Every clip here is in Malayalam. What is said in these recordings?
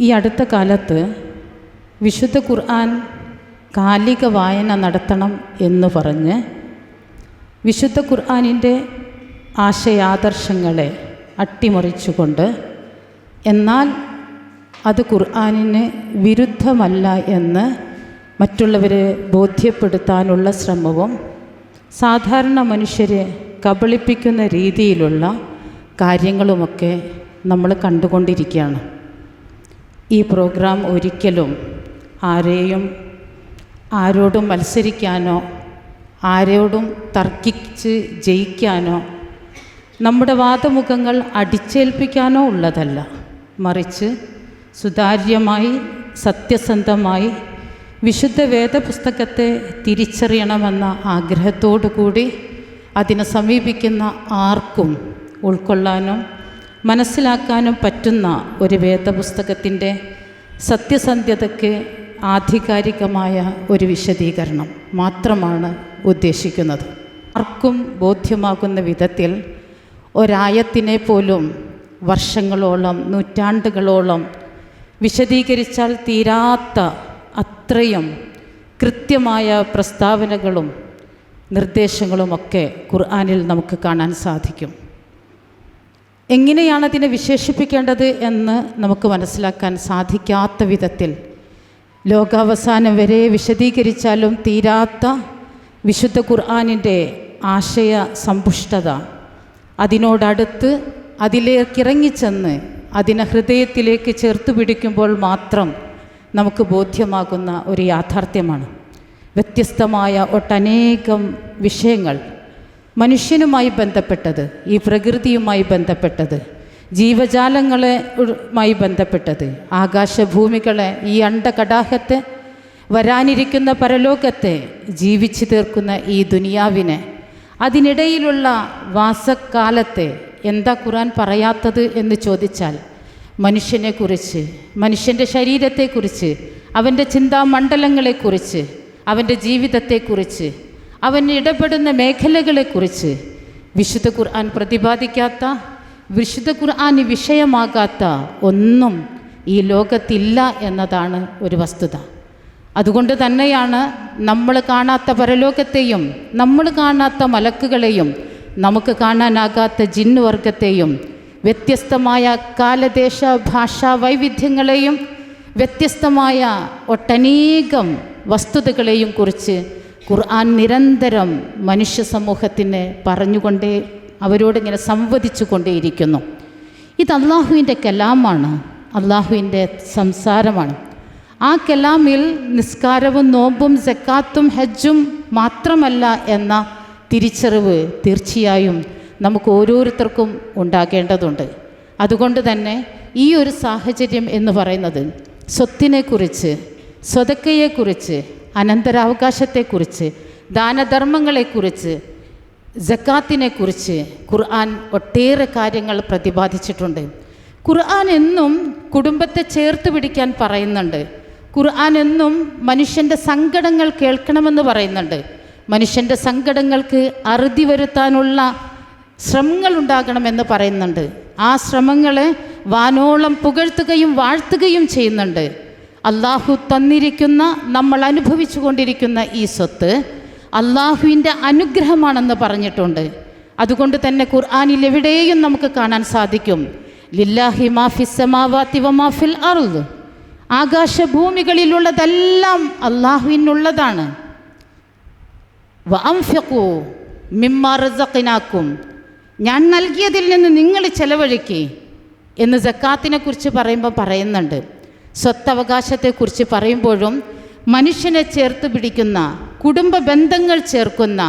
ഈ അടുത്ത കാലത്ത് വിശുദ്ധ ഖുർആൻ കാലിക വായന നടത്തണം എന്ന് പറഞ്ഞ് വിശുദ്ധ ഖുർആാനിന്റെ ആശയാദർശങ്ങളെ അട്ടിമറിച്ചുകൊണ്ട് എന്നാൽ അത് ഖുർആാനിന് വിരുദ്ധമല്ല എന്ന് മറ്റുള്ളവരെ ബോധ്യപ്പെടുത്താനുള്ള ശ്രമവും സാധാരണ മനുഷ്യരെ കബളിപ്പിക്കുന്ന രീതിയിലുള്ള കാര്യങ്ങളുമൊക്കെ നമ്മൾ കണ്ടുകൊണ്ടിരിക്കുകയാണ്. ഈ പ്രോഗ്രാം ഒരിക്കലും ആരെയും ആരോടും മത്സരിക്കാനോ ആരോടും തർക്കിച്ച് ജയിക്കാനോ നമ്മുടെ വാദമുഖങ്ങൾ അടിച്ചേൽപ്പിക്കാനോ ഉള്ളതല്ല. മറിച്ച് സുതാര്യമായി സത്യസന്ധമായി വിശുദ്ധ വേദപുസ്തകത്തെ തിരിച്ചറിയണമെന്ന ആഗ്രഹത്തോടു കൂടി അതിനെ സമീപിക്കുന്ന ആർക്കും ഉൾക്കൊള്ളാനും മനസ്സിലാക്കാനും പറ്റുന്ന ഒരു വേദപുസ്തകത്തിന്റെ സത്യസന്ധ്യതയ്ക്ക് ആധികാരികമായ ഒരു വിശദീകരണം മാത്രമാണ് ഉദ്ദേശിക്കുന്നത്. ആർക്കും ബോധ്യമാകുന്ന വിധത്തിൽ ഒരായത്തിനെ പോലും വർഷങ്ങളോളം നൂറ്റാണ്ടുകളോളം വിശദീകരിച്ചാൽ തീരാത്ത അത്രയും കൃത്യമായ പ്രസ്താവനകളും നിർദ്ദേശങ്ങളുമൊക്കെ ഖുർആാനിൽ നമുക്ക് കാണാൻ സാധിക്കും. എങ്ങനെയാണ് അതിനെ വിശേഷിപ്പിക്കേണ്ടത് എന്ന് നമുക്ക് മനസ്സിലാക്കാൻ സാധിക്കാത്ത വിധത്തിൽ ലോകാവസാനം വരെ വിശദീകരിച്ചാലും തീരാത്ത വിശുദ്ധ ഖുർആാനിന്റെ ആശയ സമ്പുഷ്ടത അതിനോടടുത്ത് അതിലേക്കിറങ്ങിച്ചെന്ന് അതിനെ ഹൃദയത്തിലേക്ക് ചേർത്ത് പിടിക്കുമ്പോൾ മാത്രം നമുക്ക് ബോധ്യമാകുന്ന ഒരു യാഥാർത്ഥ്യമാണ്. വ്യത്യസ്തമായ ഒട്ടനേകം വിഷയങ്ങൾ മനുഷ്യനുമായി ബന്ധപ്പെട്ടത് ഈ പ്രകൃതിയുമായി ബന്ധപ്പെട്ടത് ജീവജാലങ്ങളുമായി ബന്ധപ്പെട്ടത് ആകാശഭൂമികളെ ഈ അണ്ടകടാഹത്തെ വരാനിരിക്കുന്ന പരലോകത്തെ ജീവിച്ചു തീർക്കുന്ന ഈ ദുനിയാവിനെ അതിനിടയിലുള്ള വാസക്കാലത്തെ എന്താ ഖുറാൻ പറയാത്തത് എന്ന് ചോദിച്ചാൽ മനുഷ്യനെക്കുറിച്ച് മനുഷ്യന്റെ ശരീരത്തെക്കുറിച്ച് അവന്റെ ചിന്താമണ്ഡലങ്ങളെക്കുറിച്ച് അവന്റെ ജീവിതത്തെക്കുറിച്ച് അവൻ ഇടപെടുന്ന മേഖലകളെക്കുറിച്ച് വിശുദ്ധ ഖുർആൻ പ്രതിപാദിക്കാത്ത വിശുദ്ധ ഖുർആൻ വിഷയമാകാത്ത ഒന്നും ഈ ലോകത്തില്ല എന്നതാണ് ഒരു വസ്തുത. അതുകൊണ്ട് തന്നെയാണ് നമ്മൾ കാണാത്ത പരലോകത്തെയും നമ്മൾ കാണാത്ത മലക്കുകളെയും നമുക്ക് കാണാനാകാത്ത ജിന്നുവർഗത്തെയും വ്യത്യസ്തമായ കാലദേശ ഭാഷാ വൈവിധ്യങ്ങളെയും വ്യത്യസ്തമായ ഒട്ടനേകം വസ്തുതകളെയും കുറിച്ച് ഖുർആൻ നിരന്തരം മനുഷ്യ സമൂഹത്തിന് പറഞ്ഞുകൊണ്ടേ അവരോടിങ്ങനെ സംവദിച്ചു കൊണ്ടേയിരിക്കുന്നു ഇത് അള്ളാഹുവിന്റെ കലാമാണ് അള്ളാഹുവിന്റെ സംസാരമാണ്. ആ കലാമിൽ നിസ്കാരവും നോമ്പും ജക്കാത്തും ഹജ്ജും മാത്രമല്ല എന്ന തിരിച്ചറിവ് തീർച്ചയായും നമുക്ക് ഓരോരുത്തർക്കും ഉണ്ടാകേണ്ടതുണ്ട്. അതുകൊണ്ട് തന്നെ ഈ ഒരു സാഹചര്യം എന്ന് പറയുന്നത് സ്വത്തിനെക്കുറിച്ച് സ്വതക്കയെക്കുറിച്ച് അനന്തരാവകാശത്തെക്കുറിച്ച് ദാനധർമ്മങ്ങളെക്കുറിച്ച് ജക്കാത്തിനെക്കുറിച്ച് ഖുർആൻ ഒട്ടേറെ കാര്യങ്ങൾ പ്രതിപാദിച്ചിട്ടുണ്ട്. ഖുർആൻ എന്നും കുടുംബത്തെ ചേർത്ത് പിടിക്കാൻ പറയുന്നുണ്ട്. ഖുർആൻ എന്നും മനുഷ്യന്റെ സങ്കടങ്ങൾ കേൾക്കണമെന്ന് പറയുന്നുണ്ട്. മനുഷ്യന്റെ സങ്കടങ്ങൾക്ക് അറുതി വരുത്താനുള്ള ശ്രമങ്ങൾ ഉണ്ടാകണമെന്ന് പറയുന്നുണ്ട്. ആ ശ്രമങ്ങളെ വാനോളം പുകഴ്ത്തുകയും വാഴ്ത്തുകയും ചെയ്യുന്നുണ്ട്. അള്ളാഹു തന്നിരിക്കുന്ന നമ്മൾ അനുഭവിച്ചു കൊണ്ടിരിക്കുന്ന ഈ സ്വത്ത് അള്ളാഹുവിന്റെ അനുഗ്രഹമാണെന്ന് പറഞ്ഞിട്ടുണ്ട്. അതുകൊണ്ട് തന്നെ ഖുർആാനിൽ എവിടെയും നമുക്ക് കാണാൻ സാധിക്കും. ലില്ലാഹി മാഫി സമാവാത്തി വമാഫിൽ അറുത് ആകാശഭൂമികളിലുള്ളതെല്ലാം അള്ളാഹുവിനുള്ളതാണ് വംഫക്കൂ ഞാൻ നൽകിയതിൽ നിന്ന് നിങ്ങൾ ചെലവഴിക്കേ എന്ന് ജക്കാത്തിനെ കുറിച്ച് പറയുമ്പോൾ പറയുന്നുണ്ട്. സ്വത്തവകാശത്തെക്കുറിച്ച് പറയുമ്പോഴും മനുഷ്യനെ ചേർത്ത് പിടിക്കുന്ന കുടുംബ ബന്ധങ്ങൾ ചേർക്കുന്ന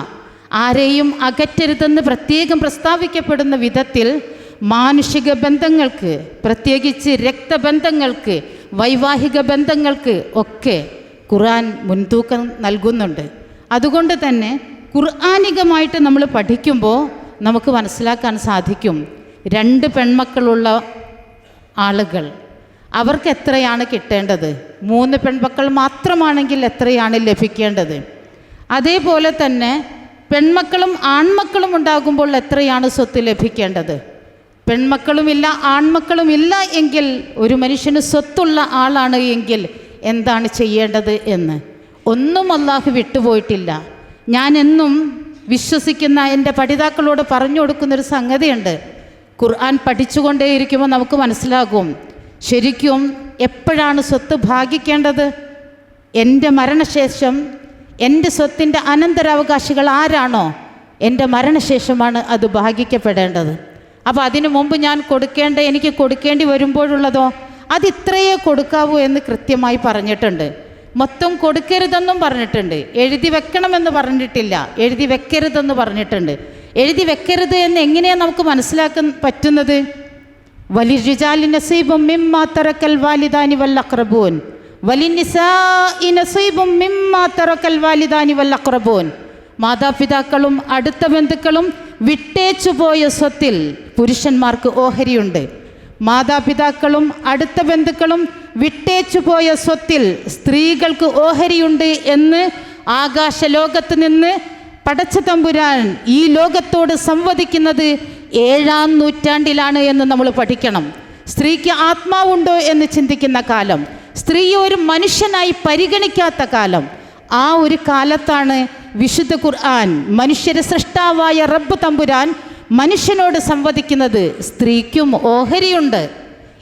ആരെയും അകറ്റരുതെന്ന് പ്രത്യേകം പ്രസ്താവിക്കപ്പെടുന്ന വിധത്തിൽ മാനുഷിക ബന്ധങ്ങൾക്ക് പ്രത്യേകിച്ച് രക്തബന്ധങ്ങൾക്ക് വൈവാഹിക ബന്ധങ്ങൾക്ക് ഒക്കെ ഖുർആൻ മുൻതൂക്കം നൽകുന്നുണ്ട്. അതുകൊണ്ട് തന്നെ ഖുർആാനികമായിട്ട് നമ്മൾ പഠിക്കുമ്പോൾ നമുക്ക് മനസ്സിലാക്കാൻ സാധിക്കും രണ്ട് പെൺമക്കളുള്ള ആളുകൾ അവർക്ക് എത്രയാണ് കിട്ടേണ്ടത്? മൂന്ന് പെൺമക്കൾ മാത്രമാണെങ്കിൽ എത്രയാണ് ലഭിക്കേണ്ടത്? അതേപോലെ തന്നെ പെൺമക്കളും ആൺമക്കളും ഉണ്ടാകുമ്പോൾ എത്രയാണ് സ്വത്ത് ലഭിക്കേണ്ടത്? പെൺമക്കളുമില്ല ആൺമക്കളുമില്ല എങ്കിൽ ഒരു മനുഷ്യന് സ്വത്തുള്ള ആളാണ് എങ്കിൽ എന്താണ് ചെയ്യേണ്ടത് എന്ന്? ഒന്നും അള്ളാഹു വിട്ടുപോയിട്ടില്ല. ഞാൻ എന്നും വിശ്വസിക്കുന്ന എന്റെ പഠിതാക്കളോട് പറഞ്ഞു കൊടുക്കുന്നൊരു സംഗതിയുണ്ട്. ഖുർആൻ പഠിച്ചുകൊണ്ടേയിരിക്കുമ്പോൾ നമുക്ക് മനസ്സിലാകും. ശരിക്കും എപ്പോഴാണ് സ്വത്ത് ഭാഗിക്കേണ്ടത്? എന്റെ മരണശേഷം എന്റെ സ്വത്തിന്റെ അനന്തരാവകാശികൾ ആരാണോ എന്റെ മരണശേഷമാണ് അത് ഭാഗിക്കപ്പെടേണ്ടത്. അപ്പോൾ അതിനു മുമ്പ് ഞാൻ കൊടുക്കേണ്ട എനിക്ക് കൊടുക്കേണ്ടി വരുമ്പോഴുള്ളതോ അത് ഇത്രയേ കൊടുക്കാവൂ എന്ന് കൃത്യമായി പറഞ്ഞിട്ടുണ്ട്. മൊത്തം കൊടുക്കരുതെന്നും പറഞ്ഞിട്ടുണ്ട്. എഴുതി വെക്കണമെന്ന് പറഞ്ഞിട്ടില്ല. എഴുതി വെക്കരുതെന്ന് പറഞ്ഞിട്ടുണ്ട്. എഴുതി വെക്കരുത് എന്ന് എങ്ങനെയാണ് നമുക്ക് മനസ്സിലാക്കാൻ പറ്റുന്നത്? വലിരിജാലി നസീബും മിമ്മാ തറക്കൽ വാലിദാനി വല്ലഖ്റബൂൻ. വലിനിസാഇ നസീബും മിമ്മാ തറക്കൽ വാലിദാനി വല്ലഖ്റബൂൻ. മാതാപിതാക്കളും അടുത്ത ബന്ധുക്കളും വിട്ടേച്ചുപോയ സ്വത്തിൽ പുരുഷന്മാർക്ക് ഓഹരിയുണ്ട്. മാതാപിതാക്കളും അടുത്ത ബന്ധുക്കളും വിട്ടേച്ചുപോയ സ്വത്തിൽ സ്ത്രീകൾക്ക് ഓഹരിയുണ്ട് എന്ന് ആകാശ ലോകത്ത് നിന്ന് പടച്ച തമ്പുരാൻ ഈ ലോകത്തോട് സംവദിക്കുന്നത് ഏഴാം നൂറ്റാണ്ടിലാണ് എന്ന് നമ്മൾ പഠിക്കണം. സ്ത്രീക്ക് ആത്മാവുണ്ടോ എന്ന് ചിന്തിക്കുന്ന കാലം സ്ത്രീയെ ഒരു മനുഷ്യനായി പരിഗണിക്കാത്ത കാലം. ആ ഒരു കാലത്താണ് വിശുദ്ധ ഖുർആൻ മനുഷ്യരെ സൃഷ്ടാവായ റബ്ബ് തമ്പുരാൻ മനുഷ്യനോട് സംവദിക്കുന്നത്. സ്ത്രീക്കും ഓഹരിയുണ്ട്.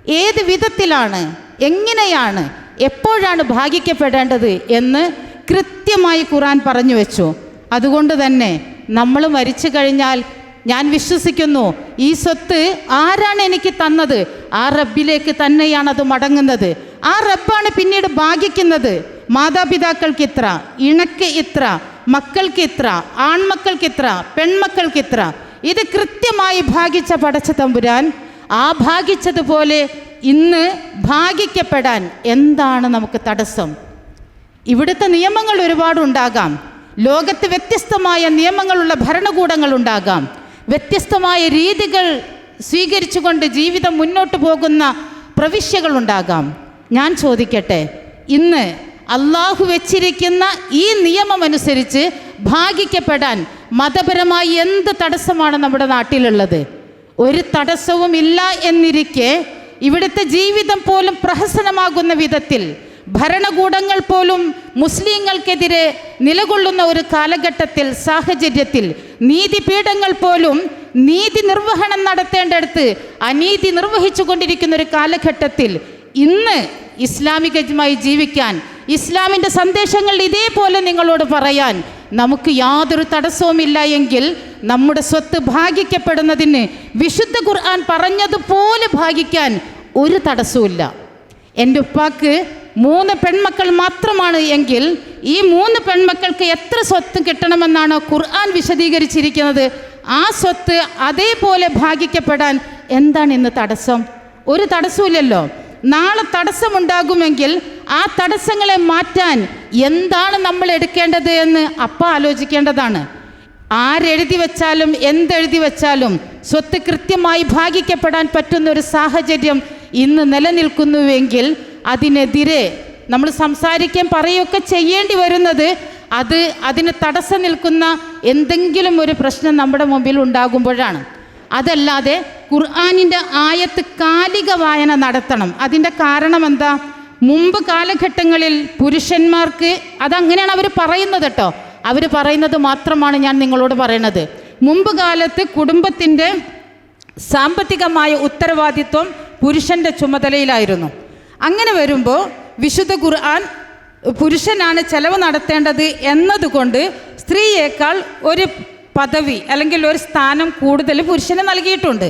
ഏത് വിധത്തിലാണ് എങ്ങനെയാണ് എപ്പോഴാണ് ഭാഗിക്കപ്പെടേണ്ടത് എന്ന് കൃത്യമായി ഖുർആൻ പറഞ്ഞു വെച്ചു. അതുകൊണ്ട് തന്നെ നമ്മൾ മരിച്ചു കഴിഞ്ഞാൽ ഞാൻ വിശ്വസിക്കുന്നു ഈ സ്വത്ത് ആരാണ് എനിക്ക് തന്നത്? ആ റബ്ബിലേക്ക് തന്നെയാണ് അത് മടങ്ങുന്നത്. ആ റബ്ബാണ് പിന്നീട് ഭാഗിക്കുന്നത്. മാതാപിതാക്കൾക്ക് ഇത്ര ഇണക്ക് ഇത്ര മക്കൾക്ക് ഇത്ര ആൺമക്കൾക്ക് ഇത്ര പെൺമക്കൾക്ക് ഇത്ര. ഇത് കൃത്യമായി ഭാഗിച്ച പടച്ച തമ്പുരാൻ ആ ഭാഗിച്ചതുപോലെ ഇന്ന് ഭാഗിക്കപ്പെടാൻ എന്താണ് നമുക്ക് തടസ്സം? ഇവിടുത്തെ നിയമങ്ങൾ ഒരുപാടുണ്ടാകാം. ലോകത്ത് വ്യത്യസ്തമായ നിയമങ്ങളുള്ള ഭരണകൂടങ്ങൾ ഉണ്ടാകാം വ്യത്യസ്തമായ രീതികൾ സ്വീകരിച്ചുകൊണ്ട് ജീവിതം മുന്നോട്ട് പോകുന്ന പ്രവിശ്യകളുണ്ടാകാം ഞാൻ ചോദിക്കട്ടെ ഇന്ന് അള്ളാഹു വെച്ചിരിക്കുന്ന ഈ നിയമമനുസരിച്ച് ഭാഗിക്കപ്പെടാൻ മതപരമായി എന്ത് തടസ്സമാണ് നമ്മുടെ നാട്ടിലുള്ളത്? ഒരു തടസ്സവും ഇല്ല എന്നിരിക്കെ ഇവിടുത്തെ ജീവിതം പോലും പ്രഹസനമാകുന്ന വിധത്തിൽ ഭരണകൂടങ്ങൾ പോലും മുസ്ലിങ്ങൾക്കെതിരെ നിലകൊള്ളുന്ന ഒരു കാലഘട്ടത്തിൽ സാഹചര്യത്തിൽ നീതിപീഠങ്ങൾ പോലും നീതി നിർവഹണം നടത്തേണ്ടടുത്ത് അനീതി നിർവഹിച്ചു കൊണ്ടിരിക്കുന്ന ഒരു കാലഘട്ടത്തിൽ ഇന്ന് ഇസ്ലാമികമായി ജീവിക്കാൻ ഇസ്ലാമിന്റെ സന്ദേശങ്ങൾ ഇതേപോലെ നിങ്ങളോട് പറയാൻ നമുക്ക് യാതൊരു തടസ്സവുമില്ല എങ്കിൽ നമ്മുടെ സ്വത്ത് ഭാഗിക്കപ്പെടുന്നതിന് വിശുദ്ധ ഖുർആൻ പറഞ്ഞതുപോലെ ഭാഗിക്കാൻ ഒരു തടസ്സവുമില്ല. എന്റെ ഉപ്പാക്ക് മൂന്ന് പെൺമക്കൾ മാത്രമാണ് എങ്കിൽ ഈ മൂന്ന് പെൺമക്കൾക്ക് എത്ര സ്വത്ത് കിട്ടണമെന്നാണ് ഖുർആൻ വിശദീകരിച്ചിരിക്കുന്നത്. ആ സ്വത്ത് അതേപോലെ ഭാഗിക്കപ്പെടാൻ എന്താണ് ഇന്ന് തടസ്സം? ഒരു തടസ്സമില്ലല്ലോ നാളെ തടസ്സമുണ്ടാകുമെങ്കിൽ ആ തടസ്സങ്ങളെ മാറ്റാൻ എന്താണ് നമ്മൾ എടുക്കേണ്ടത് എന്ന് അപ്പ ആലോചിക്കേണ്ടതാണ്. ആരെഴുതി വെച്ചാലും എന്തെഴുതി വെച്ചാലും സ്വത്ത് കൃത്യമായി ഭാഗിക്കപ്പെടാൻ പറ്റുന്ന ഒരു സാഹചര്യം ഇന്ന് നിലനിൽക്കുന്നുവെങ്കിൽ അതിനെതിരെ നമ്മൾ സംസാരിക്കാൻ പറയുകയൊക്കെ ചെയ്യേണ്ടി വരുന്നത് അത് അതിന് തടസ്സം നിൽക്കുന്ന എന്തെങ്കിലും ഒരു പ്രശ്നം നമ്മുടെ മുമ്പിൽ ഉണ്ടാകുമ്പോഴാണ്. അതല്ലാതെ ഖുർആാനിന്റെ ആയത്ത് കാലിക വായന നടത്തണം. അതിന്റെ കാരണം എന്താ? മുമ്പ് കാലഘട്ടങ്ങളിൽ പുരുഷന്മാർക്ക് അതങ്ങനെയാണ് അവർ പറയുന്നത് കേട്ടോ. അവർ പറയുന്നത് മാത്രമാണ് ഞാൻ നിങ്ങളോട് പറയണത്. മുമ്പ് കാലത്ത് കുടുംബത്തിന്റെ സാമ്പത്തികമായ ഉത്തരവാദിത്വം പുരുഷന്റെ ചുമതലയിലായിരുന്നു. അങ്ങനെ വരുമ്പോൾ വിശുദ്ധ ഖുർആൻ പുരുഷനാണ് ചെലവ് നടത്തേണ്ടത് എന്നതുകൊണ്ട് സ്ത്രീയേക്കാൾ ഒരു പദവി അല്ലെങ്കിൽ ഒരു സ്ഥാനം കൂടുതൽ പുരുഷന് നൽകിയിട്ടുണ്ട്.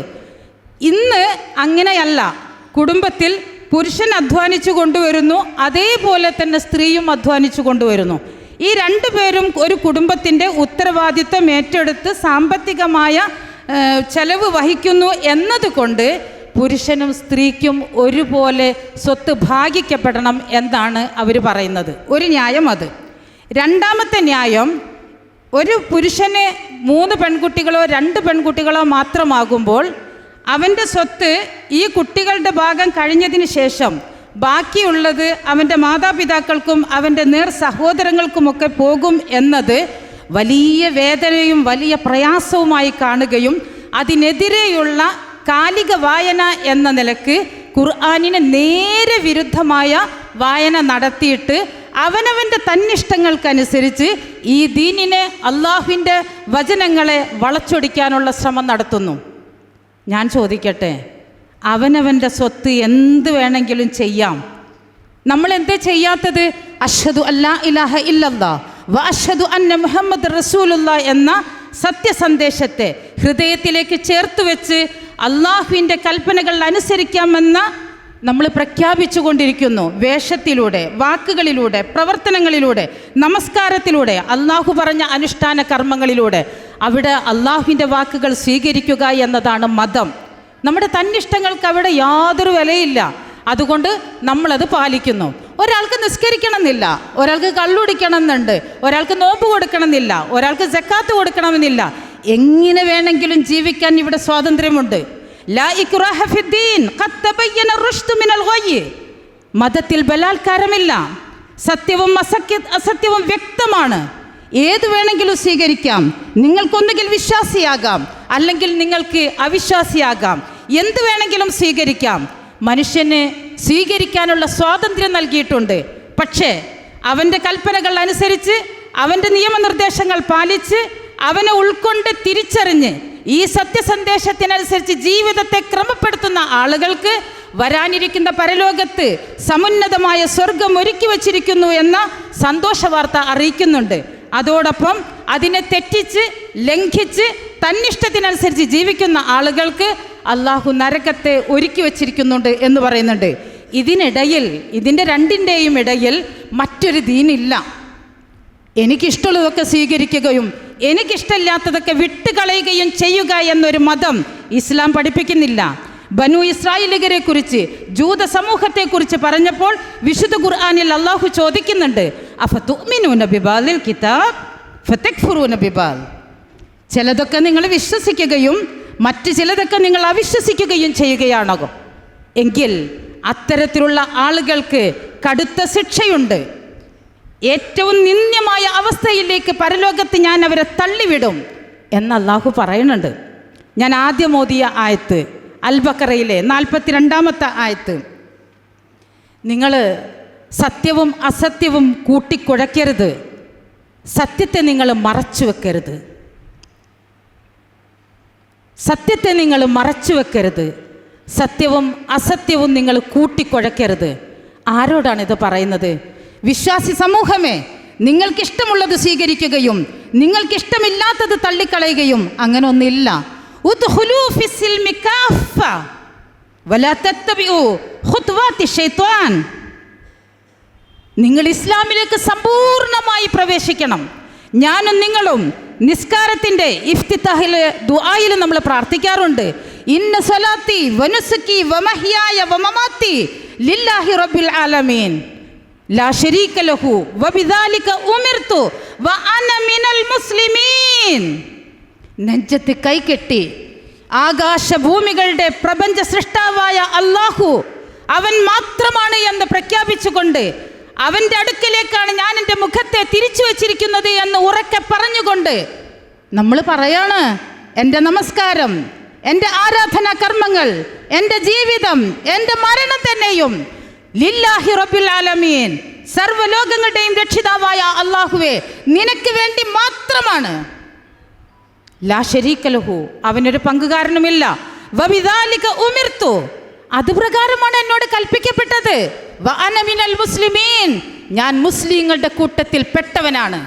ഇന്ന് അങ്ങനെയല്ല. കുടുംബത്തിൽ പുരുഷൻ അധ്വാനിച്ചു കൊണ്ടുവരുന്നു അതേപോലെ തന്നെ സ്ത്രീയും അധ്വാനിച്ചു കൊണ്ടുവരുന്നു. ഈ രണ്ടു പേരും ഒരു കുടുംബത്തിന്റെ ഉത്തരവാദിത്വം ഏറ്റെടുത്ത് സാമ്പത്തികമായ ചെലവ് വഹിക്കുന്നു എന്നതുകൊണ്ട് പുരുഷനും സ്ത്രീക്കും ഒരുപോലെ സ്വത്ത് ഭാഗിക്കപ്പെടണം എന്നാണ് അവർ പറയുന്നത്. ഒരു ന്യായം അത്. രണ്ടാമത്തെ ന്യായം ഒരു പുരുഷന് മൂന്ന് പെൺകുട്ടികളോ രണ്ട് പെൺകുട്ടികളോ മാത്രമാകുമ്പോൾ അവന്റെ സ്വത്ത് ഈ കുട്ടികളുടെ ഭാഗം കഴിഞ്ഞതിന് ശേഷം ബാക്കിയുള്ളത് അവന്റെ മാതാപിതാക്കൾക്കും അവന്റെ നേർ സഹോദരങ്ങൾക്കുമൊക്കെ പോകും എന്നത് വലിയ വേദനയും വലിയ പ്രയാസവുമായി കാണുകയും അതിനെതിരെയുള്ള കാലിക വായന എന്ന നിലയ്ക്ക് ഖുർആാനിന് നേരെ വിരുദ്ധമായ വായന നടത്തിയിട്ട് അവനവന്റെ തന്നിഷ്ടങ്ങൾക്കനുസരിച്ച് ഈ ദീനിനെ അള്ളാഹുവിന്റെ വചനങ്ങളെ വളച്ചൊടിക്കാനുള്ള ശ്രമം നടത്തുന്നു. ഞാൻ ചോദിക്കട്ടെ അവനവന്റെ സ്വത്ത് എന്ത് വേണമെങ്കിലും ചെയ്യാം. നമ്മൾ എന്താ ചെയ്യാത്തത് അഷദു അല്ലാ ഇലാഹ ഇല്ലല്ലാ വ അന്ന മുഹമ്മദ് റസൂലുള്ള എന്ന സത്യസന്ദേശത്തെ ഹൃദയത്തിലേക്ക് ചേർത്ത് വെച്ച് അള്ളാഹുവിന്റെ കൽപ്പനകൾ അനുസരിക്കാമെന്ന് നമ്മൾ പ്രഖ്യാപിച്ചു കൊണ്ടിരിക്കുന്നു വേഷത്തിലൂടെ വാക്കുകളിലൂടെ പ്രവർത്തനങ്ങളിലൂടെ നമസ്കാരത്തിലൂടെ അള്ളാഹു പറഞ്ഞ അനുഷ്ഠാന കർമ്മങ്ങളിലൂടെ അവിടെ അള്ളാഹുവിന്റെ വാക്കുകൾ സ്വീകരിക്കുക എന്നതാണ് മതം. നമ്മുടെ തന്നിഷ്ടങ്ങൾക്ക് അവിടെ യാതൊരു വിലയില്ല. അതുകൊണ്ട് നമ്മളത് പാലിക്കുന്നു. ഒരാൾക്ക് നിസ്കരിക്കണമെന്നില്ല ഒരാൾക്ക് കള്ളുടിക്കണമെന്നുണ്ട് ഒരാൾക്ക് നോമ്പ് കൊടുക്കണമെന്നില്ല ഒരാൾക്ക് ജക്കാത്ത് കൊടുക്കണമെന്നില്ല എങ്ങനെ വേണമെങ്കിലും ജീവിക്കാൻ ഇവിടെ സ്വാതന്ത്ര്യമുണ്ട്. മതത്തിൽ ബലാത്കാരമില്ല. സത്യവും അസത്യ അസത്യവും വ്യക്തമാണ്. ഏത് വേണമെങ്കിലും സ്വീകരിക്കാം. നിങ്ങൾക്കൊന്നുകിൽ വിശ്വാസിയാകാം അല്ലെങ്കിൽ നിങ്ങൾക്ക് അവിശ്വാസിയാകാം. എന്ത് വേണമെങ്കിലും സ്വീകരിക്കാം. മനുഷ്യന് സ്വീകരിക്കാനുള്ള സ്വാതന്ത്ര്യം നൽകിയിട്ടുണ്ട്. പക്ഷേ അവന്റെ കൽപ്പനകൾ അനുസരിച്ച് അവന്റെ നിയമനിർദ്ദേശങ്ങൾ പാലിച്ച് അവനെ ഉൾക്കൊണ്ട് തിരിച്ചറിഞ്ഞ് ഈ സത്യസന്ദേശത്തിനനുസരിച്ച് ജീവിതത്തെ ക്രമപ്പെടുത്തുന്ന ആളുകൾക്ക് വരാനിരിക്കുന്ന പരലോകത്ത് സമുന്നതമായ സ്വർഗം ഒരുക്കി വച്ചിരിക്കുന്നു എന്ന സന്തോഷ വാർത്ത അറിയിക്കുന്നുണ്ട്. അതോടൊപ്പം അതിനെ തെറ്റിച്ച് ലംഘിച്ച് തന്നിഷ്ടത്തിനനുസരിച്ച് ജീവിക്കുന്ന ആളുകൾക്ക് അള്ളാഹു നരകത്തെ ഒരുക്കി വച്ചിരിക്കുന്നുണ്ട് എന്ന് പറയുന്നുണ്ട്. ഇതിനിടയിൽ ഇതിന്റെ രണ്ടിന്റെയും ഇടയിൽ മറ്റൊരു ദീനില്ല. എനിക്കിഷ്ടമുള്ളതൊക്കെ സ്വീകരിക്കുകയും എനിക്കിഷ്ടമില്ലാത്തതൊക്കെ വിട്ടുകളയുകയും ചെയ്യുക എന്നൊരു മതം ഇസ്ലാം പഠിപ്പിക്കുന്നില്ല. ബനു ഇസ്രായേലികരെ കുറിച്ച് ജൂത സമൂഹത്തെ കുറിച്ച് പറഞ്ഞപ്പോൾ വിശുദ്ധ ഖുർആാനിൽ അള്ളാഹു ചോദിക്കുന്നുണ്ട് കിതാബ്? ചിലതൊക്കെ നിങ്ങൾ വിശ്വസിക്കുകയും മറ്റ് ചിലതൊക്കെ നിങ്ങൾ അവിശ്വസിക്കുകയും ചെയ്യുകയാണോ എങ്കിൽ അത്തരത്തിലുള്ള ആളുകൾക്ക് കടുത്ത ശിക്ഷയുണ്ട്. ഏറ്റവും നിന്ദ്യമായ അവസ്ഥയിലേക്ക് പരലോകത്ത് ഞാൻ അവരെ തള്ളിവിടും എന്ന് അള്ളാഹു പറയുന്നുണ്ട്. ഞാൻ ആദ്യം ഓതിയ ആയത്ത് അൽബക്കറയിലെ നാൽപ്പത്തിരണ്ടാമത്തെ ആയത്ത്. നിങ്ങൾ സത്യവും അസത്യവും കൂട്ടിക്കുഴയ്ക്കരുത്. സത്യത്തെ നിങ്ങൾ മറച്ചു വെക്കരുത്. സത്യത്തെ നിങ്ങൾ മറച്ചു വെക്കരുത്. സത്യവും അസത്യവും നിങ്ങൾ കൂട്ടിക്കുഴയ്ക്കരുത്. ആരോടാണ് ഇത് പറയുന്നത്? വിശ്വാസി സമൂഹമേ നിങ്ങൾക്കിഷ്ടമുള്ളത് സ്വീകരിക്കുകയും നിങ്ങൾക്കിഷ്ടമില്ലാത്തത് തള്ളിക്കളയുകയും അങ്ങനെ ഒന്നില്ല നിങ്ങൾ ഇസ്ലാമിലേക്ക് സമ്പൂർണമായി പ്രവേശിക്കണം. ഞാനും നിങ്ങളും നിസ്കാരത്തിന്റെ ഇഫ്തിത്താഹിൽ ദുആയിൽ നമ്മൾ പ്രാർത്ഥിക്കാറുണ്ട്. ഇന്ന സ്വലാത്തി വനുസുക്കി വമഹിയായ വമമാത്തി ലില്ലാഹി റബ്ബിൽ ആലമീൻ. ലഹു വബിദാലിക മിനൽ മുസ്ലിമീൻ. നെഞ്ചത്ത് കൈകെട്ടി ആകാശഭൂമികളുടെ പ്രപഞ്ച സൃഷ്ടാവായ അള്ളാഹു അവൻ മാത്രമാണ് എന്ന് പ്രഖ്യാപിച്ചുകൊണ്ട് അവന്റെ അടുക്കലേക്കാണ് ഞാൻ എന്റെ മുഖത്തെ തിരിച്ചു വച്ചിരിക്കുന്നത് എന്ന് ഉറക്കെ പറഞ്ഞുകൊണ്ട് നമ്മൾ പറയാണ് എന്റെ നമസ്കാരം എന്റെ ആരാധനാ കർമ്മങ്ങൾ എന്റെ ജീവിതം എന്റെ മരണം തന്നെയും ലില്ലാഹി റബ്ബിൽ ആലമീൻ. സർവലോകങ്ങളുടെയും രക്ഷിതാവായ അള്ളാഹുവെ നിനക്ക് വേണ്ടി മാത്രമാണ്. ലാ അവനൊരു പങ്കുകാരനുമില്ല. വബിദാലിക ഉമിർത്തു. അത് പ്രകാരമാണ് എന്നോട് കൽപ്പിക്കപ്പെട്ടത്. വഅന മിനൽ മുസ്ലിമീൻ ഞാൻ മുസ്ലിങ്ങളുടെ കൂട്ടത്തിൽ പെട്ടവനാണ്.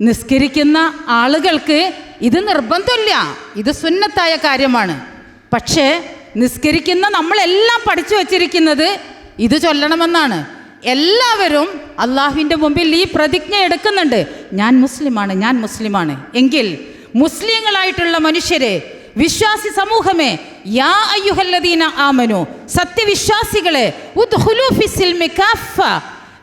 നിസ്കരിക്കുന്ന ആളുകൾക്ക് ഇത് നിർബന്ധമില്ല. ഇത് സുന്നത്തായ കാര്യമാണ്. പക്ഷേ നിസ്കരിക്കുന്ന നമ്മളെല്ലാം പഠിച്ചു വച്ചിരിക്കുന്നത് ഇത് ചൊല്ലണമെന്നാണ്. എല്ലാവരും അള്ളാഹുവിന്റെ മുമ്പിൽ ഈ പ്രതിജ്ഞ എടുക്കുന്നുണ്ട്. ഞാൻ മുസ്ലിമാണ് ഞാൻ മുസ്ലിമാണ്. എങ്കിൽ മുസ്ലിങ്ങളായിട്ടുള്ള മനുഷ്യരെ വിശ്വാസി സമൂഹമേ യാ അയ്യുഹല്ലദീന ആമനു സത്യവിശ്വാസികളെ.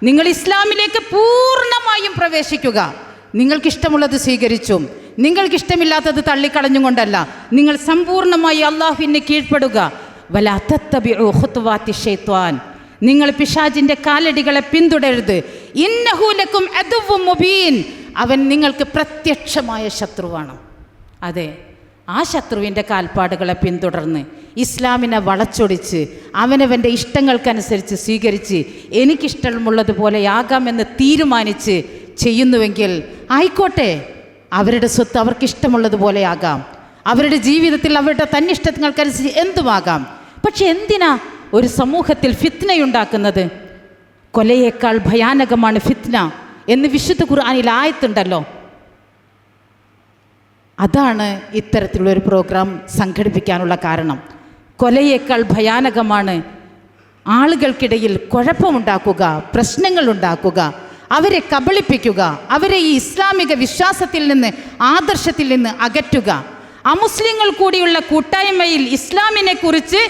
നിങ്ങൾ ഇസ്ലാമിലേക്ക് പൂർണമായും പ്രവേശിക്കുക. നിങ്ങൾക്കിഷ്ടമുള്ളത് സ്വീകരിച്ചും നിങ്ങൾക്കിഷ്ടമില്ലാത്തത് തള്ളിക്കളഞ്ഞുകൊണ്ടല്ല. നിങ്ങൾ സമ്പൂർണമായി അള്ളാഹുവിനെ കീഴ്പ്പെടുക. വലാ തത്തബിഉ ഖുത്വാത്തി ശൈത്വാൻ. നിങ്ങൾ പിശാജിന്റെ കാലടികളെ പിന്തുടരുത് ഇന്നഹൂലക്കും അതുവും മുബീൻ. അവൻ നിങ്ങൾക്ക് പ്രത്യക്ഷമായ ശത്രുവാണ് അതെ ആ ശത്രുവിന്റെ കാൽപ്പാടുകളെ പിന്തുടർന്ന് ഇസ്ലാമിനെ വളച്ചൊടിച്ച് അവനവന്റെ ഇഷ്ടങ്ങൾക്കനുസരിച്ച് സ്വീകരിച്ച് എനിക്കിഷ്ടമുള്ളതുപോലെ ആകാമെന്ന് തീരുമാനിച്ച് ചെയ്യുന്നുവെങ്കിൽ ആയിക്കോട്ടെ അവരുടെ സ്വത്ത് അവർക്കിഷ്ടമുള്ളതുപോലെ ആകാം. അവരുടെ ജീവിതത്തിൽ അവരുടെ തന്നിഷ്ടങ്ങൾക്കനുസരിച്ച് എന്തുമാകാം? പക്ഷെ എന്തിനാ ഒരു സമൂഹത്തിൽ ഫിത്നയുണ്ടാക്കുന്നത് കൊലയേക്കാൾ ഭയാനകമാണ് ഫിത്ന എന്ന് വിശുദ്ധ ഖുർആാനിൽ ആയത്തുണ്ടല്ലോ. അതാണ് ഇത്തരത്തിലുള്ള ഒരു പ്രോഗ്രാം സംഘടിപ്പിക്കാനുള്ള കാരണം. കൊലയേക്കാൾ ഭയാനകമാണ് ആളുകൾക്കിടയിൽ കുഴപ്പമുണ്ടാക്കുക പ്രശ്നങ്ങൾ ഉണ്ടാക്കുക അവരെ കബളിപ്പിക്കുക അവരെ ഈ ഇസ്ലാമിക വിശ്വാസത്തിൽ നിന്ന് ആദർശത്തിൽ നിന്ന് അകറ്റുക. അമുസ്ലിങ്ങൾ കൂടിയുള്ള കൂട്ടായ്മയിൽ ഇസ്ലാമിനെ കുറിച്ച്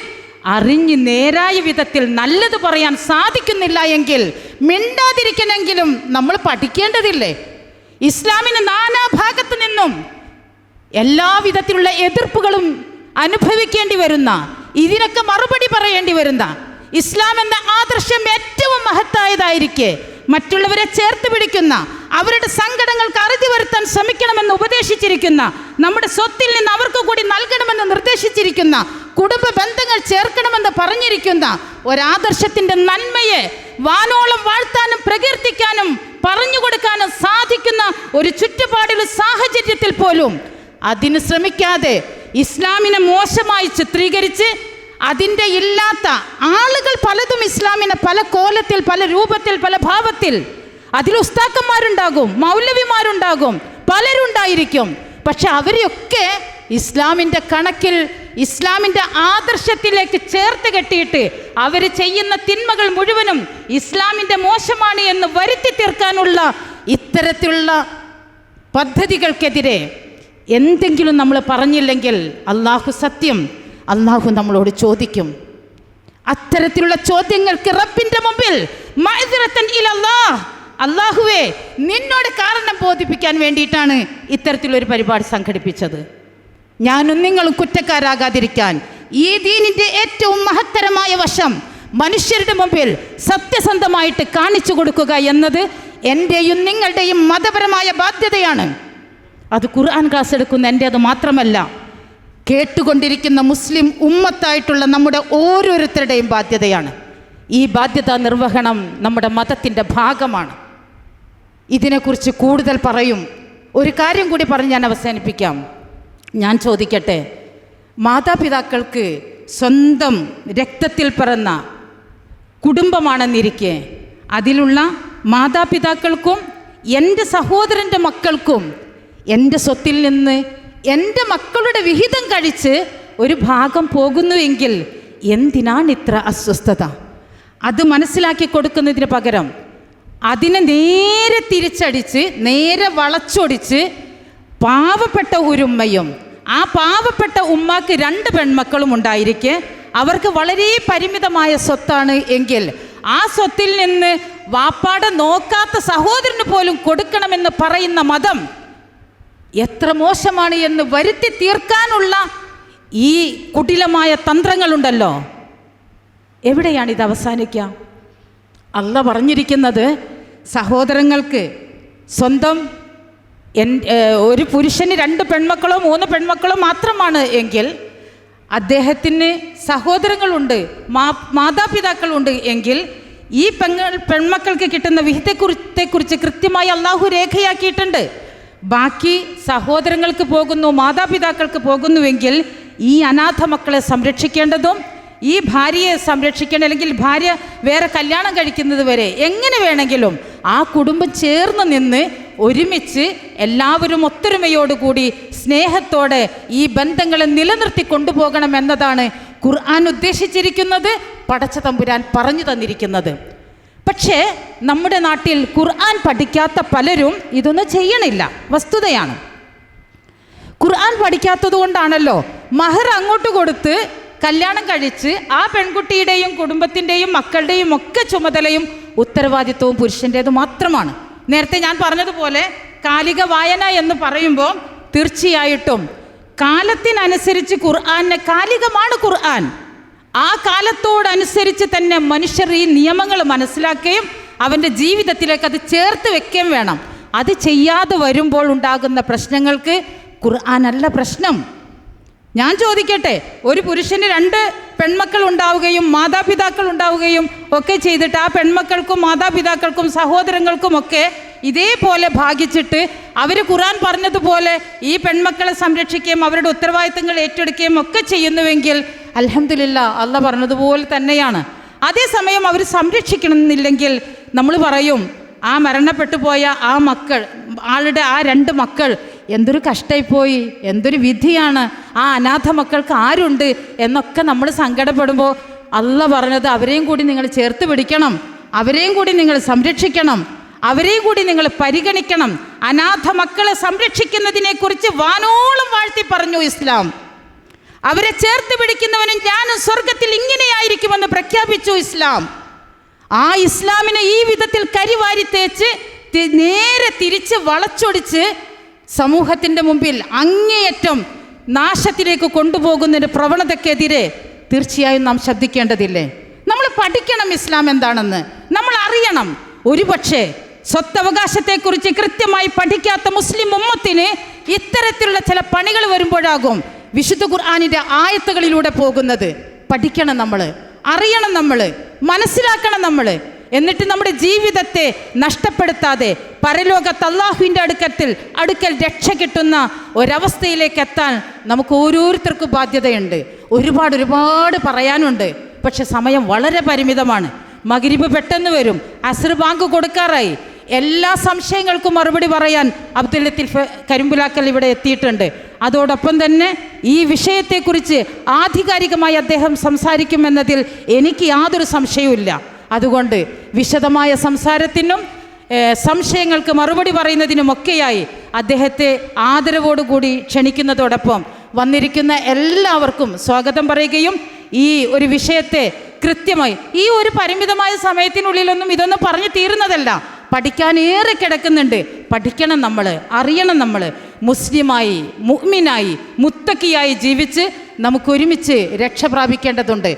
അറിഞ്ഞ് നേരായ വിധത്തിൽ നല്ലത് പറയാൻ സാധിക്കുന്നില്ല എങ്കിൽ മിണ്ടാതിരിക്കണമെങ്കിലും നമ്മൾ പഠിക്കേണ്ടതില്ലേ? ഇസ്ലാമിന് നാനാഭാഗത്തു നിന്നും എല്ലാവിധത്തിലുള്ള എതിർപ്പുകളും അനുഭവിക്കേണ്ടി വരുന്ന ഇതിനൊക്കെ മറുപടി പറയേണ്ടി വരുന്ന ഇസ്ലാം എന്ന ആദർശം ഏറ്റവും മഹത്തായതായിരിക്കെ മറ്റുള്ളവരെ ചേർത്ത് പിടിക്കുന്ന അവരുടെ സങ്കടങ്ങൾക്ക് അറുതി വരുത്താൻ ശ്രമിക്കണമെന്ന് ഉപദേശിച്ചിരിക്കുന്ന നമ്മുടെ സ്വത്തിൽ നിന്ന് അവർക്ക് കൂടി നൽകണമെന്ന് നിർദ്ദേശിച്ചിരിക്കുന്ന കുടുംബ ബന്ധങ്ങൾ ചേർക്കണമെന്ന് പറഞ്ഞിരിക്കുന്ന ഒരാദർശത്തിന്റെ നന്മയെ വാനോളം വാഴ്ത്താനും പ്രകീർത്തിക്കാനും പറഞ്ഞു കൊടുക്കാനും സാധിക്കുന്ന ഒരു ചുറ്റുപാടിലും സാഹചര്യത്തിൽ പോലും അതിന് ശ്രമിക്കാതെ ഇസ്ലാമിനെ മോശമായി ചിത്രീകരിച്ച് അതിന്റെ ഇല്ലാത്ത ആളുകൾ പലതും ഇസ്ലാമിനെ പല കോലത്തിൽ പല രൂപത്തിൽ പല ഭാവത്തിൽ അതിൽ ഉസ്താക്കന്മാരുണ്ടാകും മൗലവിമാരുണ്ടാകും പലരുണ്ടായിരിക്കും. പക്ഷെ അവരെയൊക്കെ ഇസ്ലാമിന്റെ കണക്കിൽ ഇസ്ലാമിന്റെ ആദർശത്തിലേക്ക് ചേർത്ത് കെട്ടിയിട്ട് അവർ ചെയ്യുന്ന തിന്മകൾ മുഴുവനും ഇസ്ലാമിന്റെ മോശമാണ് എന്ന് വരുത്തി തീർക്കാനുള്ള ഇത്തരത്തിലുള്ള പദ്ധതികൾക്കെതിരെ എന്തെങ്കിലും നമ്മൾ പറഞ്ഞില്ലെങ്കിൽ അള്ളാഹു സത്യം അള്ളാഹു നമ്മളോട് ചോദിക്കും അത്തരത്തിലുള്ള ചോദ്യങ്ങൾക്ക് റബ്ബിന്റെ മുമ്പിൽ. അള്ളാഹുവേ നിന്നോട് കാരണം ബോധിപ്പിക്കാൻ വേണ്ടിയിട്ടാണ് ഇത്തരത്തിലൊരു പരിപാടി സംഘടിപ്പിച്ചത് ഞാനും നിങ്ങളും കുറ്റക്കാരാകാതിരിക്കാൻ. ഈ ദീനിന്റെ ഏറ്റവും മഹത്തരമായ വശം മനുഷ്യരുടെ മുമ്പിൽ സത്യസന്ധമായിട്ട് കാണിച്ചു കൊടുക്കുക എന്നത് എന്റെയും നിങ്ങളുടെയും മതപരമായ ബാധ്യതയാണ്. അത് ഖുർആൻ ക്ലാസ് എടുക്കുന്ന എന്റെ അത് മാത്രമല്ല കേട്ടുകൊണ്ടിരിക്കുന്ന മുസ്ലിം ഉമ്മത്തായിട്ടുള്ള നമ്മുടെ ഓരോരുത്തരുടെയും ബാധ്യതയാണ്. ഈ ബാധ്യത നിർവഹണം നമ്മുടെ മതത്തിന്റെ ഭാഗമാണ്. ഇതിനെക്കുറിച്ച് കൂടുതൽ പറയും. ഒരു കാര്യം കൂടി പറഞ്ഞ് ഞാൻ അവസാനിപ്പിക്കാം. ഞാൻ ചോദിക്കട്ടെ? മാതാപിതാക്കൾക്ക് സ്വന്തം രക്തത്തിൽ പിറന്ന കുടുംബമാണെന്നിരിക്കെ അതിലുള്ള മാതാപിതാക്കൾക്കും എന്റെ സഹോദരന്റെ മക്കൾക്കും എന്റെ സ്വത്തിൽ നിന്ന് എന്റെ മക്കളുടെ വിഹിതം കഴിച്ച് ഒരു ഭാഗം പോകുന്നുവെങ്കിൽ എന്തിനാണ് ഇത്ര അസ്വസ്ഥത? അത് മനസ്സിലാക്കി കൊടുക്കുന്നതിന് പകരം അതിനെ നേരെ തിരിച്ചടിച്ച് നേരെ വളച്ചൊടിച്ച് പാവപ്പെട്ട ഒരു ഉമ്മയും ആ പാവപ്പെട്ട ഉമ്മാക്ക് രണ്ട് പെൺമക്കളും ഉണ്ടായിരിക്കെ. അവർക്ക് വളരെ പരിമിതമായ സ്വത്താണ് എങ്കിൽ ആ സ്വത്തിൽ നിന്ന് വാപ്പാടെ നോക്കാത്ത സഹോദരന് പോലും കൊടുക്കണമെന്ന് പറയുന്ന മതം എത്ര മോശമാണ് എന്ന് വരുത്തി തീർക്കാനുള്ള ഈ കുടിലമായ തന്ത്രങ്ങളുണ്ടല്ലോ. എവിടെയാണ് ഇത് അവസാനിക്കുക അല്ല പറഞ്ഞിരിക്കുന്നത് സഹോദരങ്ങൾക്ക് സ്വന്തം എൻ ഒരു പുരുഷന് രണ്ട് പെൺമക്കളോ മൂന്ന് പെൺമക്കളോ മാത്രമാണ് എങ്കിൽ അദ്ദേഹത്തിന് സഹോദരങ്ങളുണ്ട് മാ മാതാപിതാക്കളുണ്ട് എങ്കിൽ ഈ പെങ്ങൾ പെൺമക്കൾക്ക് കിട്ടുന്ന വിഹിതത്തെക്കുറിച്ച് കൃത്യമായി അള്ളാഹു രേഖയാക്കിയിട്ടുണ്ട്. ബാക്കി സഹോദരങ്ങൾക്ക് പോകുന്നു മാതാപിതാക്കൾക്ക് പോകുന്നുവെങ്കിൽ ഈ അനാഥ മക്കളെ സംരക്ഷിക്കേണ്ടതും ഈ ഭാര്യയെ സംരക്ഷിക്കേണ്ട അല്ലെങ്കിൽ ഭാര്യ വേറെ കല്യാണം കഴിക്കുന്നത് വരെ എങ്ങനെ വേണമെങ്കിലും ആ കുടുംബം ചേർന്ന് നിന്ന് ഒരുമിച്ച് എല്ലാവരും ഒത്തൊരുമയോടുകൂടി സ്നേഹത്തോടെ ഈ ബന്ധങ്ങളെ നിലനിർത്തി കൊണ്ടുപോകണം എന്നതാണ് ഖുർആൻ ഉദ്ദേശിച്ചിരിക്കുന്നത് പടച്ച തമ്പുരാൻ പറഞ്ഞു തന്നിരിക്കുന്നത്. പക്ഷേ നമ്മുടെ നാട്ടിൽ ഖുർആൻ പഠിക്കാത്ത പലരും ഇതൊന്നും ചെയ്യണില്ല വസ്തുതയാണ്. ഖുർആൻ പഠിക്കാത്തത് കൊണ്ടാണല്ലോ മഹർ അങ്ങോട്ട് കൊടുത്ത് കല്യാണം കഴിച്ച് ആ പെൺകുട്ടിയുടെയും കുടുംബത്തിന്റെയും മക്കളുടെയും ഒക്കെ ചുമതലയും ഉത്തരവാദിത്വവും പുരുഷന്റേത് മാത്രമാണ്. നേരത്തെ ഞാൻ പറഞ്ഞതുപോലെ കാലിക വായന എന്ന് പറയുമ്പോൾ തീർച്ചയായിട്ടും കാലത്തിനനുസരിച്ച് ഖുർആാനെ കാലികമാണ് ഖുർആൻ. ആ കാലത്തോടനുസരിച്ച് തന്നെ മനുഷ്യർ ഈ നിയമങ്ങൾ മനസ്സിലാക്കുകയും അവന്റെ ജീവിതത്തിലേക്ക് അത് ചേർത്ത് വെക്കുകയും വേണം. അത് ചെയ്യാതെ വരുമ്പോൾ ഉണ്ടാകുന്ന പ്രശ്നങ്ങൾക്ക് ഖുർആാനല്ല പ്രശ്നം. ഞാൻ ചോദിക്കട്ടെ ഒരു പുരുഷന് രണ്ട് പെൺമക്കൾ ഉണ്ടാവുകയും മാതാപിതാക്കൾ ഉണ്ടാവുകയും ഒക്കെ ചെയ്തിട്ട് ആ പെൺമക്കൾക്കും മാതാപിതാക്കൾക്കും സഹോദരങ്ങൾക്കും ഒക്കെ ഇതേപോലെ ഭാഗിച്ചിട്ട് അവർ ഖുറാൻ പറഞ്ഞതുപോലെ ഈ പെൺമക്കളെ സംരക്ഷിക്കുകയും അവരുടെ ഉത്തരവാദിത്തങ്ങൾ ഏറ്റെടുക്കുകയും ഒക്കെ ചെയ്യുന്നുവെങ്കിൽ അലഹമില്ല അല്ല പറഞ്ഞതുപോലെ തന്നെയാണ്. അതേസമയം അവർ സംരക്ഷിക്കണമെന്നില്ലെങ്കിൽ നമ്മൾ പറയും ആ മരണപ്പെട്ടു പോയ ആ മക്കൾ ആളുടെ ആ രണ്ട് മക്കൾ എന്തൊരു കഷ്ടമായിപ്പോയി എന്തൊരു വിധിയാണ് ആ അനാഥ മക്കൾക്ക് ആരുണ്ട് എന്നൊക്കെ നമ്മൾ സങ്കടപ്പെടുമ്പോൾ അല്ല പറഞ്ഞത് അവരെയും കൂടി നിങ്ങൾ ചേർത്ത് പിടിക്കണം അവരെയും കൂടി നിങ്ങൾ സംരക്ഷിക്കണം അവരെയും കൂടി നിങ്ങൾ പരിഗണിക്കണം അനാഥ മക്കളെ സംരക്ഷിക്കുന്നതിനെക്കുറിച്ച് വാനോളം വാഴ്ത്തി പറഞ്ഞു ഇസ്ലാം. അവരെ ചേർത്ത് പിടിക്കുന്നവനും ഞാനും സ്വർഗത്തിൽ ഇങ്ങനെയായിരിക്കുമെന്ന് പ്രഖ്യാപിച്ചു ഇസ്ലാം. ആ ഇസ്ലാമിനെ ഈ വിധത്തിൽ കരിവാരി തേച്ച് നേരെ തിരിച്ച് വളച്ചൊടിച്ച് സമൂഹത്തിന്റെ മുമ്പിൽ അങ്ങേയറ്റം നാശത്തിലേക്ക് കൊണ്ടുപോകുന്നതിന് പ്രവണതയ്ക്കെതിരെ തീർച്ചയായും നാം ശ്രദ്ധിക്കേണ്ടതില്ലേ? നമ്മൾ പഠിക്കണം ഇസ്ലാം എന്താണെന്ന്. നമ്മൾ അറിയണം. ഒരുപക്ഷെ സ്വത്തവകാശത്തെക്കുറിച്ച് കൃത്യമായി പഠിക്കാത്ത മുസ്ലിം ഉമ്മത്തിന് ഇത്തരത്തിലുള്ള ചില പണികൾ വരുമ്പോഴാകും വിശുദ്ധ ഖുർആാനിന്റെ ആയത്തുകളിലൂടെ പോകുന്നത്. പഠിക്കണം നമ്മൾ. അറിയണം നമ്മൾ. മനസ്സിലാക്കണം നമ്മൾ. എന്നിട്ട് നമ്മുടെ ജീവിതത്തെ നഷ്ടപ്പെടുത്താതെ പരലോകത്ത് അള്ളാഹുവിന്റെ അടുക്കത്തിൽ അടുക്കൽ രക്ഷ കിട്ടുന്ന ഒരവസ്ഥയിലേക്ക് എത്താൻ നമുക്ക് ഓരോരുത്തർക്കും ബാധ്യതയുണ്ട്. ഒരുപാട് ഒരുപാട് പറയാനുണ്ട്. പക്ഷെ സമയം വളരെ പരിമിതമാണ്. മകരിബ് പെട്ടെന്ന് വരും. അസർ ബാങ്ക് കൊടുക്കാറായി. എല്ലാ സംശയങ്ങൾക്കും മറുപടി പറയാൻ അബ്ദുൽ ലത്തീഫ് കരിമ്പുലാക്കൽ ഇവിടെ എത്തിയിട്ടുണ്ട്. അതോടൊപ്പം തന്നെ ഈ വിഷയത്തെക്കുറിച്ച് ആധികാരികമായി അദ്ദേഹം സംസാരിക്കുമെന്നതിൽ എനിക്ക് യാതൊരു സംശയവുമില്ല. അതുകൊണ്ട് വിശദമായ സംസാരത്തിനും സംശയങ്ങൾക്ക് മറുപടി പറയുന്നതിനുമൊക്കെയായി അദ്ദേഹത്തെ ആദരവോടുകൂടി ക്ഷണിക്കുന്നതോടൊപ്പം വന്നിരിക്കുന്ന എല്ലാവർക്കും സ്വാഗതം പറയുകയും ഈ ഒരു വിഷയത്തെ കൃത്യമായി ഈ ഒരു പരിമിതമായ സമയത്തിനുള്ളിലൊന്നും ഇതൊന്നും പറഞ്ഞു തീരുന്നതല്ല. പഠിക്കാൻ ഏറെ കിടക്കുന്നുണ്ട്. പഠിക്കണം നമ്മൾ അറിയണം നമ്മൾ മുസ്ലിമായി മുഹ്മിനായി മുത്തക്കിയായി ജീവിച്ച് നമുക്കൊരുമിച്ച് രക്ഷ പ്രാപിക്കേണ്ടതുണ്ട്.